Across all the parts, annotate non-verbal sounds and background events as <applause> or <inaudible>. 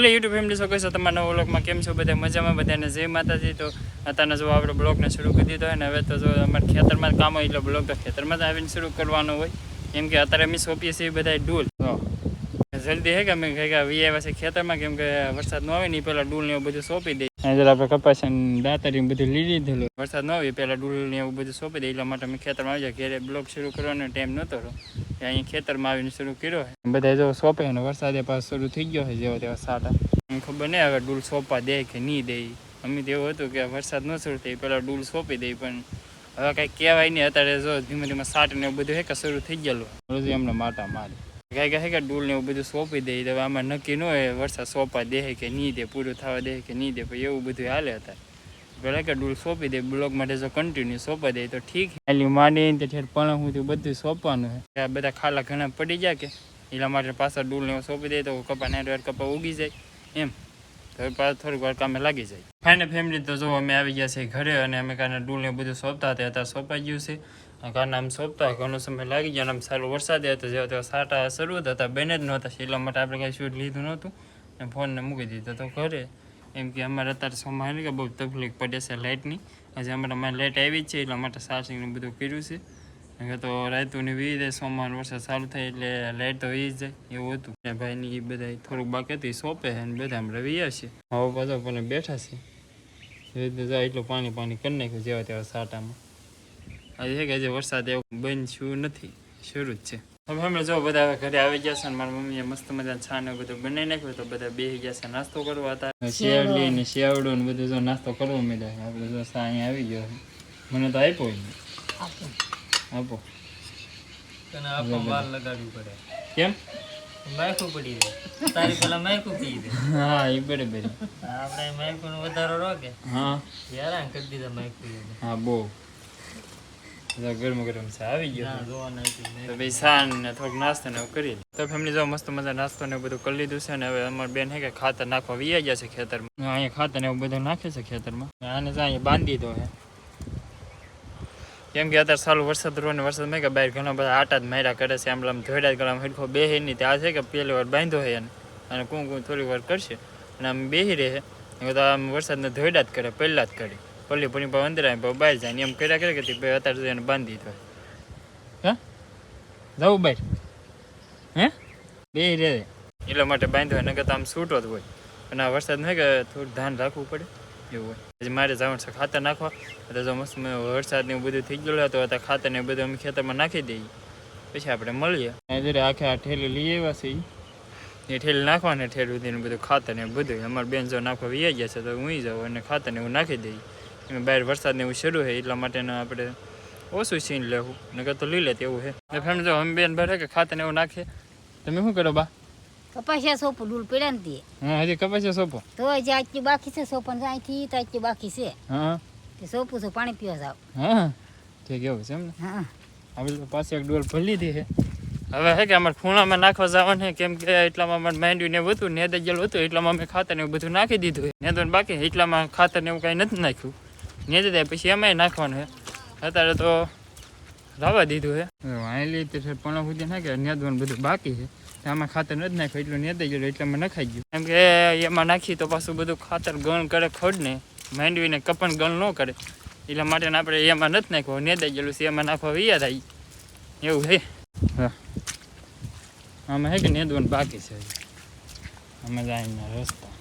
Hello YouTube family છો કહીશો તમારા બ્લોગમાં કેમ છો? બધા મજામાં બધાને જય માતાજી. તો અત્યારના જો આપણે બ્લોગને શરૂ કરી દીધો ને, હવે તો જો અમારે ખેતરમાં કામ હોય, એટલે બ્લોગ તો ખેતરમાં જ આવીને શરૂ કરવાનો હોય. કેમ કે અત્યારે અમે સોંપીએ છીએ બધા ડૂલ. જલ્દી હે કે અમે કે વી આવ્યા છે ખેતરમાં? કેમ કે વરસાદ ન આવે ને પહેલાં ડૂલ ને એવું બધું સોંપી દઈએ અહીં આપણે કપાસ દાતરી બધું લીધી દીધેલું વરસાદ ન આવ્યો પહેલાં ડૂલ ને એવું બધું સોંપી દઈએ એટલા માટે અમે ખેતરમાં આવી જાય ઘેરે બ્લોક શરૂ કરવાનો ટાઈમ નહોતો અહીંયા ખેતરમાં આવીને શરૂ કર્યો હોય બધા જો સોંપે અને વરસાદે પાસે શરૂ થઈ ગયો છે, જેવો તેવા સાટા. અમને ખબર નહીં હવે ડૂલ સોંપવા દે કે નહીં દે. અમે તો એવું હતું કે વરસાદ ન શરૂ થઈ પહેલાં ડૂલ સોંપી દે, પણ હવે કાંઈ કહેવાય નહીં. અત્યારે જો ધીમે ધીમે સાટ ને એવું બધું હે કે શરૂ થઈ ગયેલું. રોજ એમને માટા મારે. કાંઈ કહે કે ડૂલ ને એવું બધું સોંપી દે તો આમાં નક્કી ન હોય, વરસાદ સોંપવા દે કે નહીં દે, પૂરું થવા દે કે નહીં દે, પછી એવું બધું હાલે હતા પેલા કે ડૂલ સોંપી દે બ્લોક માટે જો કન્ટિન્યુ સોંપી દે તો ઠીક એલી માંડી તે ઠેર પણ હું બધું સોંપવાનું છે. આ બધા ખાલા ઘણા પડી જાય કે એટલા માટે પાછા ડૂલ ને સોંપી દે તો કપા નેટ કપા ઉગી જાય, એમ. તો પાછું થોડીક વાર કામે લાગી જાય. ફાઇનલ ફેમિલી તો જો અમે આવી ગયા છે ઘરે અને અમે કારણે ડૂલ ને બધું સોંપતા હતા સોંપાઈ ગયું છે. કારણ આમ સોંપતા ઘણો સમય લાગી ગયો આમ સારું વરસાદ હતો જેવા તેવા સાટા શરૂ હતા બેન જ નહોતા એટલા માટે આપણે કાંઈ શૂટ લીધું નહોતું ને ફોનને મૂકી દીધો તો ઘરે એમ કે અમારે અત્યારે સોમાં કે બહુ તકલીફ પડે છે લાઇટની આજે અમારે અમારે લાઇટ આવી જ છે એટલા માટે ચાર્જિંગનું બધું કર્યું છે હવે તો રાતુની વી જાય સોમવાર વરસાદ ચાલુ થાય એટલે લાઇટ તો વી જાય એવું હતું ને ભાઈની એ બધા થોડુંક બાકી હતી સોંપે અને બધા હમણાં વીયા છે હવે બધા પણ બેઠા છે એટલું પાણી પાણી કરી નાખ્યું જેવા તેવા સાટામાં આજે છે કે આજે વરસાદ એવું બંધ નથી શરૂ જ છે. હવે હમણાં જો બધા હવે ઘરે આવી ગયા છે અને મારા મમ્મીએ મસ્ત મજા છા ને બધું બનાવી નાખ્યું તો બધા બેસી ગયા છે નાસ્તો કરવા હતા. શેરડી ને શેવડું ને બધું જો નાસ્તો કરવો મળ્યા આપણે જો સા અહીંયા આવી ગયો મને તો આપ્યો આપો. તને આપો બાર લગાડવી પડે. કેમ? માયકું પડી દે તારી પેલા માયકું પી દે. હા એ બરાબર. આપણે માયકું નો વધારો રોગે હા. યાર કરી દીધા માયકું હા બહુ. ગરમ ગરમ છે આવી ગયો. તો ભાઈ સાન ને થોડુંક નાસ્તો ને કરી તો ફેમિલી જો મસ્ત મજા નાસ્તો ને બધું કરી લીધું છે ને હવે અમારી બેન હે કે ખાતર નાખવા વી ગયા છે ખેતરમાં. અહીંયા ખાતર ને એવું બધું નાખે છે ખેતરમાં. આને અહીંયા બાંધી દો હે કેમ કે અત્યારે સારું વરસાદ રહ્યો ને વરસાદ મેં કે બહાર ઘણા બધા આટા જ માર્યા કરે છે. આમ આમ ધોડ્યા જ આમ હેડખો બેહે નહીં. ત્યાં છે કે પહેલી વાર બાંધ્યો હે એને. અને કું કું થોડી વાર કરશે. અને આમ બેહી રહે એ તો આમ વરસાદને ધોડ્યા જ કરે પહેલાં જ કરે. પલ્લી પડી ભાઈ અંદર આવે બહાર જાય એમ કર્યા કરે કે ભાઈ અત્યારે એને બાંધી દીધો. હા? જવું બહાર હે? બે રે. એટલા માટે બાંધ્યો નકર તો આમ છૂટો જ હોય. અને આ વરસાદ નહીં કે થોડું ધ્યાન રાખવું પડે. એવું હોય. પછી મારે જવાનું છે ખાતર નાખવા. તો જો મસ્ત વરસાદ ને બધું થઈ ગયેલું તો ખાતર ને બધું અમે ખેતરમાં નાખી દઈએ. પછી આપણે મળીએ. જ્યારે આખે આ ઠેલી લઈ આવ્યા છે. એ ઠેલી નાખવાને ઠેર સુધી બધું ખાતર ને બધું. અમારે બેન જો નાખવા વી ગયા છે તો હું જાઉં અને ખાતર ને એવું નાખી દઈએ. બહાર વરસાદ ને એવું શરૂ છે એટલા માટે આપણે ઓછું સીન લેવું. નકર તો લઈ લે એવું છે. એટલે ફેમ જો અમે બેન ભરે કે ખાતર ને એવું નાખીએ તમે શું કરો બા? કપાસિયા સોપો ડૂલ પડ્યા ને તે. હા હજી કપાસિયા સોપો? તો જે આજથી બાકી છે સોપન અહીંથી તો આજથી બાકી છે. હા. તે સોપું છું પાણી પીવા જાવ. હા ઠીક એવું છે એમ ને? હા. હવે તો પાછી એક ડોલ ભરી લીધી છે. હવે હે કે અમારે ખૂણામાં નાખવા જવાનું છે કેમ કે એટલામાં અમારે માંડ્યું ને હતું નેદ જેલું હતું એટલામાં અમે ખાતર ને એવું બધું નાખી દીધું ને બાકી એટલામાં ખાતર ને એવું કાંઈ નથી નાખ્યું. નેદ દે પછી એમાંય નાખવાનું છે. અત્યારે તો રવા દીધું છે. વાયલી તે પણ સુધી નાખે નેદવાનું બધું બાકી છે. આમાં ખાતર નથી નાખ્યું એટલું નેતાઈ ગયેલું એટલામાં નખાઈ ગયું. કેમ કે એમાં નાખી તો પાછું બધું ખાતર ગણ કરે ખોડને માંડવીને કપણ ગણ ન કરે. એટલા માટે આપણે એમાં નથી નાખ્યું નેદાઈ ગયેલું છે એમાં નાખવા વૈયા થાય. એવું છે. હા. આમાં હે કે નેદવાનું બાકી છે? અમે જાય રસ્તા.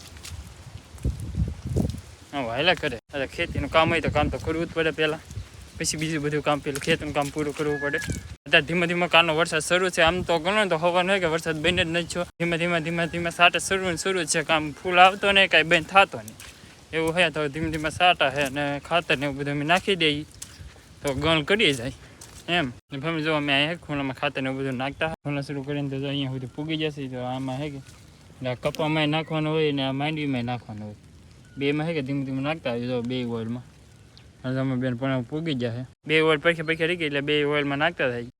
વાયલા કરે. અરે ખેતીનું કામ હોય તો કામ તો કરવું જ પડે પહેલાં. પછી બીજું બધું કામ, પેલું ખેતનું કામ પૂરું કરવું પડે. અત્યારે ધીમે ધીમે કાલનો વરસાદ શરૂ છે. આમ તો ગણો તો હવાનું હોય કે વરસાદ બને જ નથી. છો ધીમે ધીમે ધીમે ધીમે સાટા શરૂ શરૂ છે. કામ ફૂલ આવતો નહીં, કાંઈ બંધ થતો નહીં. એવું હોય તો ધીમે ધીમે સાટા છે અને ખાતર ને એવું બધું અમે નાખી દઈએ. તો ગણ કરીએ જાય. એમ. ફેમિલી જો અમે અહીંયા ખૂણામાં ખાતર ને બધું નાખતા. ખૂણા શરૂ કરીને તો અહીંયા સુધી પૂગી જશે તો આમાં હે કે એટલે કપામાં નાખવાનું હોય ને આ માંડવીમાં નાખવાનું હોય. બેમાં છે કે ધીમે ધીમે નાખતા હોય તો બે ઓઇલમાં અને તમે બેન પણ પૂગી જશે બે ઓઇલ પછી પછી રહી એટલે બે ઓઇલમાં નાખતા થાય.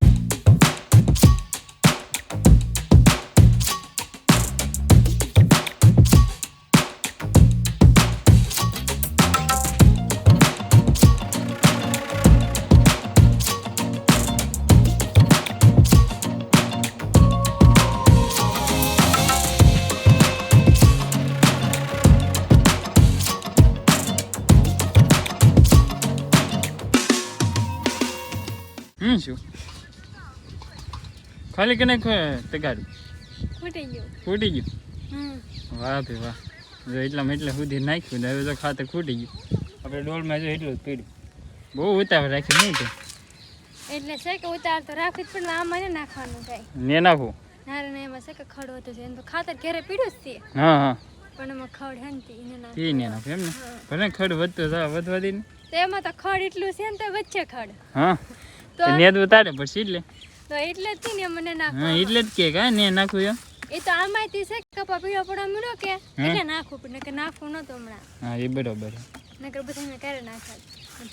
શું? ખાલી કે નહીં તગાડ્યું ફૂટી ગયું. ફૂટી ગયું? વાહ ભાઈ વાહ. જો એટલામાં એટલે સુધી નાખ્યું હવે તો ખાતર ખૂટી ગયું. આપણે ડોલમાં જો એટલું જ પીડ્યું. બહુ ઉતાવળ રાખી નહીં તો એટલે છે કે ઉતાર તો રાખવી જ પણ આમાં ને નાખવાનું થાય. ને નાખો નારે ને એમાં છે કે ખડ હતું છે. એમ તો ખાતર ઘરે પીડ્યું જ છે. હા હા. પણ એમાં ખડ હે એને નાખ એ ને નાખું એમ ને? ભલે ખડ વધતો થાય વધવા દે ને. તો એમાં તો ખડ એટલું છે ને તો વચ્ચે ખડ. હા. નેદ ઉતારે પછી એટલે? તો એટલે જ ને મને હા એટલે જ કે કા ને નાખું એમ? એ તો આમાંથી છે કે કપા પીળો પડો મળ્યો કે. એટલે નાખવું પણ નકર નાખવું નતું હમણાં. હા એ બરોબર. નકર બધાને ક્યારે નાખાય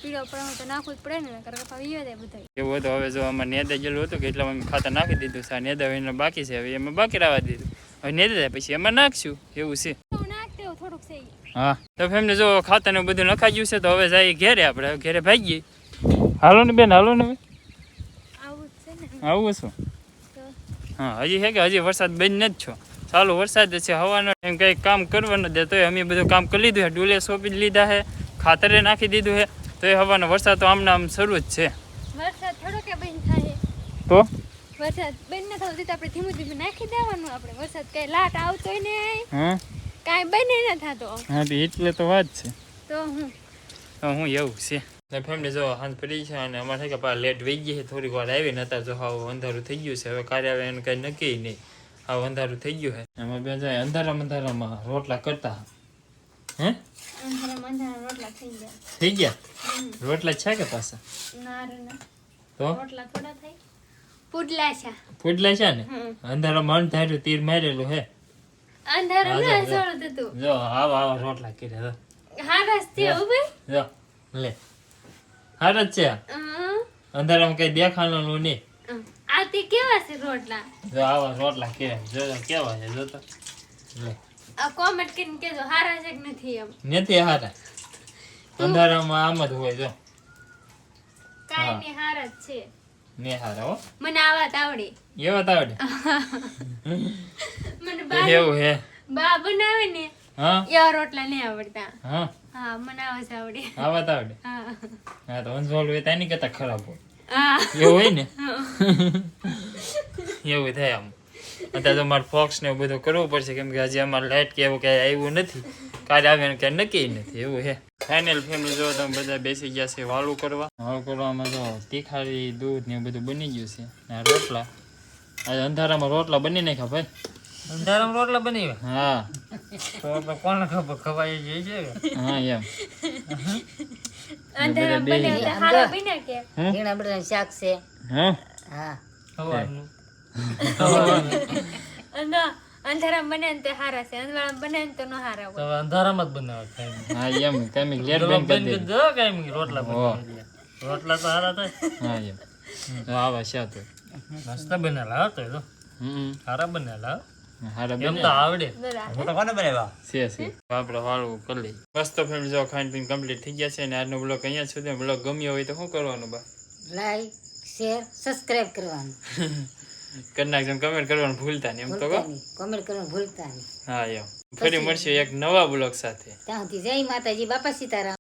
પીળો તો નાખવું જ પડે ને નકર કપા વીયો જાય બધા એવું હતું હવે જો આમાં નેદા જેલું હતું કે એટલે અમે ખાતર નાખી દીધું સા નેદા એનો બાકી છે હવે એમાં બાકી રહેવા દીધું. હવે નેદા જાય પછી એમાં નાખશું એવું છે. હું નાખ દેવું થોડુંક છે હા તો ફેમિલી જો ખાતર ને બધું નખાઈ ગયું છે તો હવે જાય ઘેરે આપણે હવે ઘેરે ભાગીએ. હાલો ને બેન હાલો ને હવે. આવું છે? ને હા હજી છે કે હજી વરસાદ બંધ જ છો ચાલુ વરસાદ છે હવાનો એમ કંઈ કામ કરવાનું દે તોય અમે બધું કામ કરી લીધું છે ડુલે સોંપી લીધા છે ખાતરે નાખી દીધું છે તો એ હવાનો વરસાદ તો આમને આમ શરૂ જ છે. વરસાદ થોડો કે થાય? તો? વરસાદ બંધ ન થતો આપણે ધીમું ધીમું નાખી દેવાનું આપણે વરસાદ કઈ લાટ આવતોય નહીં હા? કાંઈ બંધ ન થતો. હા એટલે તો વાત છે. તો હું? તો હું એવું છે. ને ફેમિલી જો હાંસ પડી છે અને અમારે થાય કે પાછા લેટ વહી ગઈ છે થોડીક વાર આવી ને અત્યારે જો હાવ અંધારું થઈ ગયું છે હવે કાર્ય આવે એને કંઈ નક્કી નહીં હાવ અંધારું થઈ ગયું છે એમાં બે જાય અંધારામાં અંધારામાં રોટલા કરતા હે થઈ ગયા રોટલા છે કે પાછા તો પુડલા છે ફૂટલા છે ને. અંધારામાં અંધારું તીર મારેલું હે અંધારું જો, આવા આવા રોટલા કર્યા હા છે ઊભી જો લે હાર જ છે. અંધારામાં કઈ દેખાવાનું નહીં. આ તે કેવા છે રોટલા? જો આવા રોટલા કર્યા જો જો કેવા છે જો તો. આ કોમેન્ટ કરીને કેજો હારા છે કે નથી એમ? નથી હારા. અંધારામાં આમ જ હોય જો. કાંઈ હા. નહીં હારા જ છે. ને હારા હો. મને આવા જ આવડે. એવા તો મને બા એવું હે. બા બનાવે ને હા? રોટલા નહીં આવડતા. હા? હા મને આવા આવડે. આવા તો આવડે. હા. હા તો અંજવાળ હોય તેની કરતા ખરાબ હોય. હા. એવું હોય ને? એવું થાય આમ. અત્યારે તો મારે ફોક્સ ને એવું બધું કરવું પડશે કેમ કે હજી અમારે લાઇટ કે એવું ક્યાંય આવ્યું નથી. કાલે આવે ને ક્યાંય નક્કી નથી એવું હે ફાઇનલ ફેમિલી જો તમે બધા બેસી ગયા છે વાળું કરવા. વાળું કરવામાં જો તીખારી દૂધ ને એવું બધું બની ગયું છે. ને આ રોટલા. આજે અંધારામાં રોટલા બની નાખ્યા ભાઈ. અંધારામાં રોટલા બની હા. તો કોણ કોને ખબર ખવાઈ જાય? છે હા એમ. અંધારા બધા શાક છે. હા? હા. ખવાનું <laughs> અંધા અંધારા બને ને તે હારા છે. અંધારામાં બને ને તો ન હારા હોય. હવે અંધારામાં જ બનાવે હા એમ. તમે લેટ બેન કરી દે. જો રોટલા બનાવે રોટલા તો હારા થાય. હા એમ. તો આવા છે તો. મસ્ત બનેલા હતો તો હમ. હારા બનેલા આવડે. છે છે. આપણે વાળું કરી લઈએ બસ તો ફેમિલી જો ખાઈને પીને કમ્પ્લીટ થઈ ગયા છે અને આજનો બ્લોગ અહીંયા સુધી. બ્લોગ ગમ્યો હોય તો શું કરવાનું બા? લાઈક શેર સબસ્ક્રાઇબ કરવાનું. <laughs> કરી નાખજો કમેન્ટ કરવાનું ભૂલતા નહીં એમ તો ભૂલતા કરવાનું ભૂલતા નહીં. હા એમ. ફરી મળશે એક નવા બ્લોગ સાથે. ત્યાં સુધી જય માતાજી બાપા સીતારામ.